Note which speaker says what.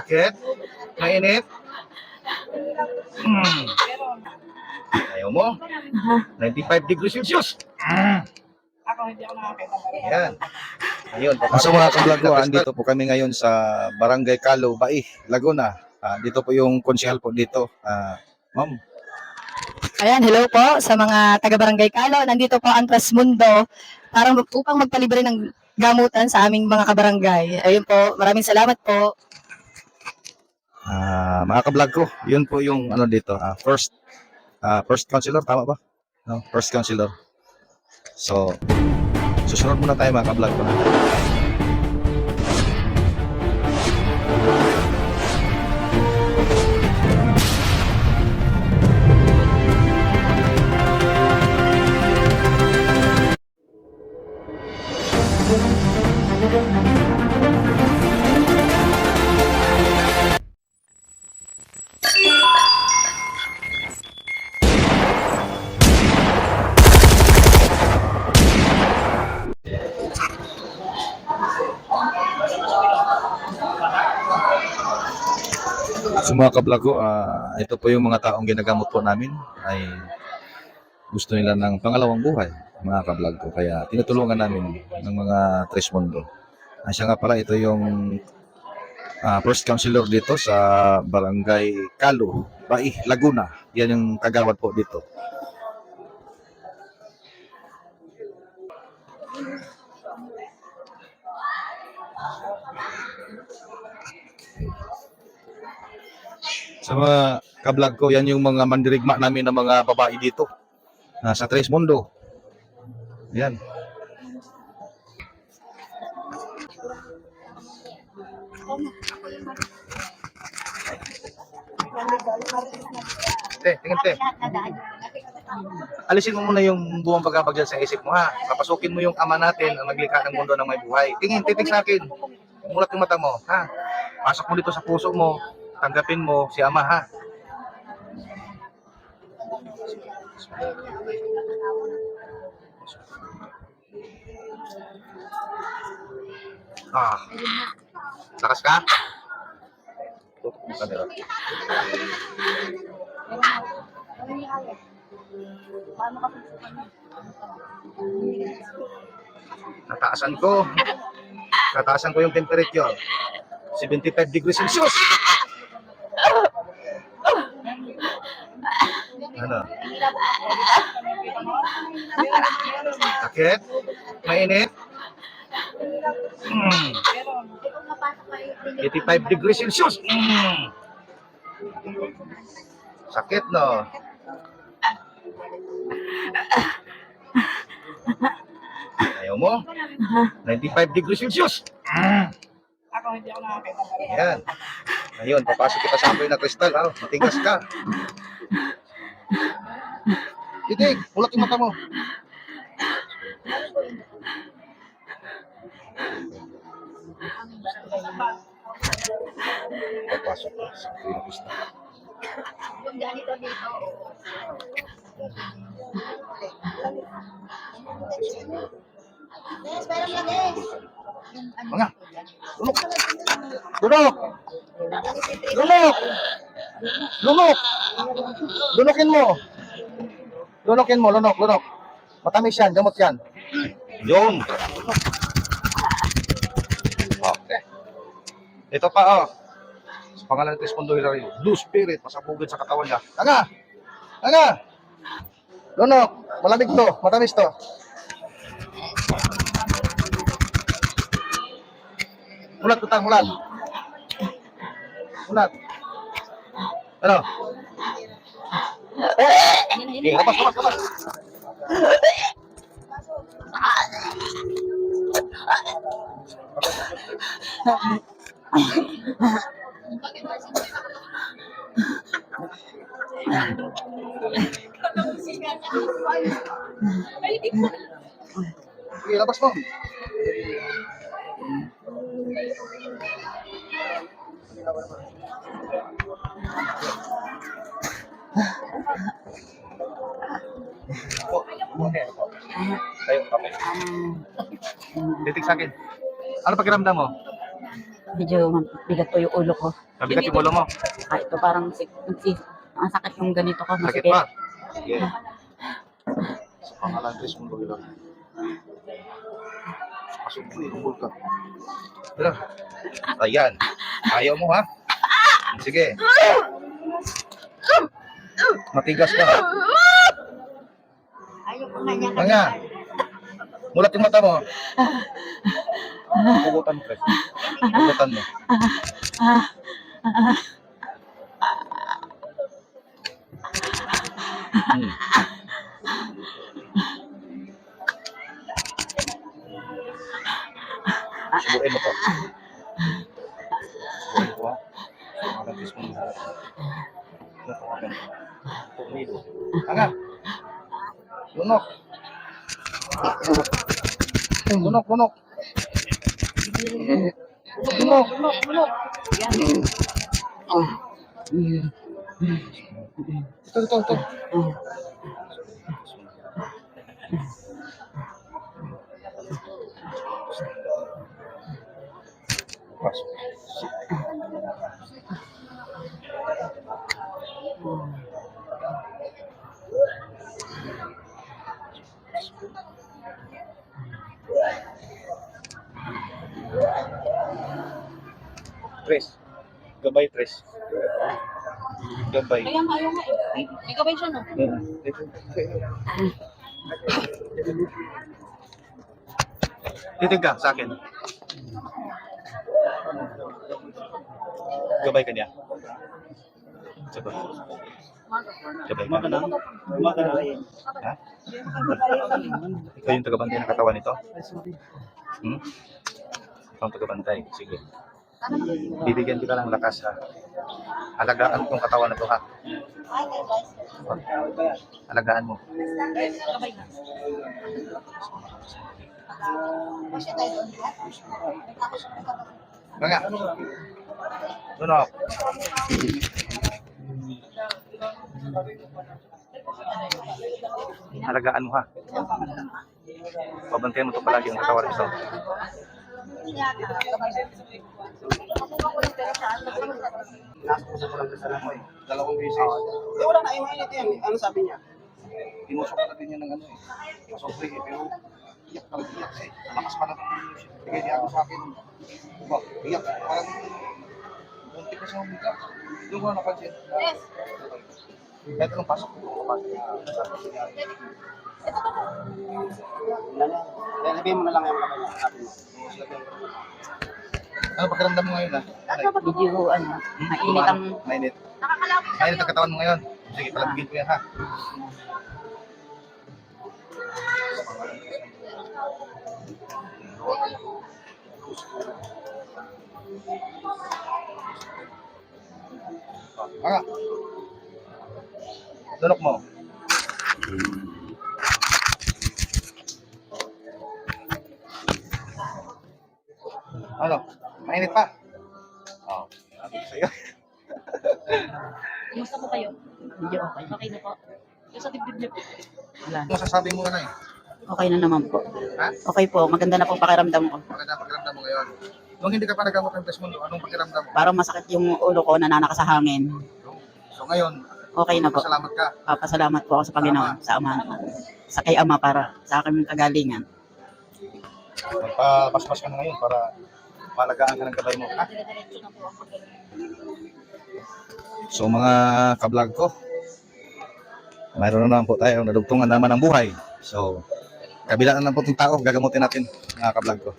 Speaker 1: Sakit? Mainit? Mm. Ayaw mo? 95 degrees Celsius. Mm.
Speaker 2: Ako hindi ako nakakita.
Speaker 1: Yan. Ayun.
Speaker 3: So mga kablog ko, andito po kami ngayon sa Barangay Calo, Bai, Laguna. Ah, dito po yung konsehal po dito. Ah, ma'am,
Speaker 4: Ayan, hello po sa mga taga-barangay Kalo. Nandito po ang Trasmundo para upang magpalibre ng gamutan sa aming mga kabarangay. Ayun po, maraming salamat po.
Speaker 3: ah, mga kablog ko, yun po yung ano dito, ah, first ah, first counselor, tama ba? No, first counselor. So, susunod muna tayo mga kablog ko. Mga kablog ko, ah, ito po yung mga taong ginagamot po namin ay gusto nila ng pangalawang buhay, mga kablog ko. Kaya tinutulungan namin ng mga Tres Mundo. Ah, siya nga pala, ito yung ah, first counselor dito sa Barangay Calo, Bai, Laguna. Yan yung kagawad po dito. Sa mga kablog ko, yan yung mga mandirigma namin ng mga babae dito. Nasa Tres Mundo. Yan.
Speaker 1: Te, tingin te. Alisin mo muna yung buong pagkabag dyan sa isip mo ha. Papasukin mo yung ama natin ang naglikha ng mundo ng may buhay. Tingin, titig sa akin. Mulat yung mata mo, ha? Pasok mo dito sa puso mo. Tanggapin mo si ama, ha? Ah. Lakas ka? Tutok mo kamera. Nataasan ko. Nataasan ko yung temperature. 75 degrees Celsius. Ano? Sakit? Mainit? Mm. 85 degrees Celsius. Mm. Sakit, no? Ayaw mo? 95 degrees Celsius. Mm.
Speaker 2: Ako hindi ako nakakita.
Speaker 1: Yan. Ngayon, papasok kita sa amoy na kristal. Ha? Matigas ka. Titig, ulat yung mata mo. Papasok ka sa amoy na kristal. Mga, lunok. Lunok. Lunok. Lunok. Lunokin mo. Lunokin mo, lunok, lunok. Matamis yan, gamot yan. Yun. Okay. Ito pa, oh. Sa pangalan ng Trispondo Hilario, Blue Spirit, masabugin sa katawan niya. Tanga! Tanga! Lunok, malamig to, matamis to. Mulat, tutang, mulat. Mulat. Ano? Okay, kapas, kapas, kapas. Sige, labas mo. Po, okay. Tayo, okay. Titig sa akin. Ano pakiramdam mo?
Speaker 5: medyo bigat po yung ulo ko.
Speaker 1: Nabigat yung ulo mo.
Speaker 5: Ah, ito parang sik, nagsi, ang sakit yung ganito ko.
Speaker 1: Sakit
Speaker 5: Masikip.
Speaker 1: pa. Sige. Sa pangalan ng Diyos, mundo ilang. Pasok mo, inumbol ka. Tara. Ayan. Ayaw mo, ha? Sige. Matigas ka.
Speaker 5: Ayaw ko. Nga.
Speaker 1: Mulat yung mata mo. Pugutan, Chris. Pugutan mo. Hmm. Subuin mo to. Subuin ko, ha? Pangalan Diyos mo. Ano ka ganito? Pumido. Anga. Lunok. Lunok, lunok. Lunok, lunok, lunok. Ito, ito, ito. Pasok. Tres. Gabay, tres. Gabay.
Speaker 5: Kaya nga, nga eh. May gabay siya, no?
Speaker 1: Titig ka sa akin. Gabay ka niya. Sagot. Gabay ka. Ha? Ikaw yung tagabantay ng katawan nito? Hmm? Ikaw ang tagabantay. Sige. Bibigyan kita ng lakas ha. Alagaan tong katawan na to ha. Alagaan mo. Mga. Tunok. Alagaan mo ha. Pabantayan mo to palagi ang katawan nito. Nakakusap ko lang sa sarap mo eh. Dalawang beses.
Speaker 6: Eh, wala na, mainit yan. Ano sabi niya?
Speaker 1: Tinusok na natin yan ng ano eh. Masokri eh. Pero iyak talaga iyak eh. Lakas pa natin yung bigay niya ako sa akin. Diba? Iyak. Parang bunti pa siya umika. Yung ko na napansin. Yes. Kahit anong pasok ko. Pasok
Speaker 6: sabihin mo na lang yung kamay niya.
Speaker 1: Ano pakiramdam mo ngayon ah?
Speaker 5: Medyo, ano, mainit ang...
Speaker 1: Mainit. Mainit ang katawan mo ngayon. Sige, palagigin ko yan ha. Mga. Tunok mo. Ano? Mainit pa? Oo. Sabi ko sa'yo.
Speaker 5: Kumusta po kayo? Medyo okay. Okay na po. Yung sa dibdib niyo po. Wala.
Speaker 1: Ano masasabi mo ano eh?
Speaker 5: Okay na naman po.
Speaker 1: Ha?
Speaker 5: Okay po. Maganda na po pakiramdam ko.
Speaker 1: Maganda pakiramdam mo ngayon. Nung hindi ka pa nagamot ng test mundo, anong pakiramdam mo?
Speaker 5: Parang masakit yung ulo ko, nananaka sa hangin.
Speaker 1: So ngayon,
Speaker 5: Okay na po.
Speaker 1: salamat ka.
Speaker 5: Papasalamat po ako sa Panginoon, sa Ama. Sa kay Ama para sa aking kagalingan.
Speaker 1: Magpapaspas ka na ngayon para malagaan ka ng gabay mo. Ha?
Speaker 3: So mga kablog ko, mayroon na naman po tayo nadugtungan naman ng buhay. So, kabila na lang po itong tao, gagamutin natin mga kablog ko.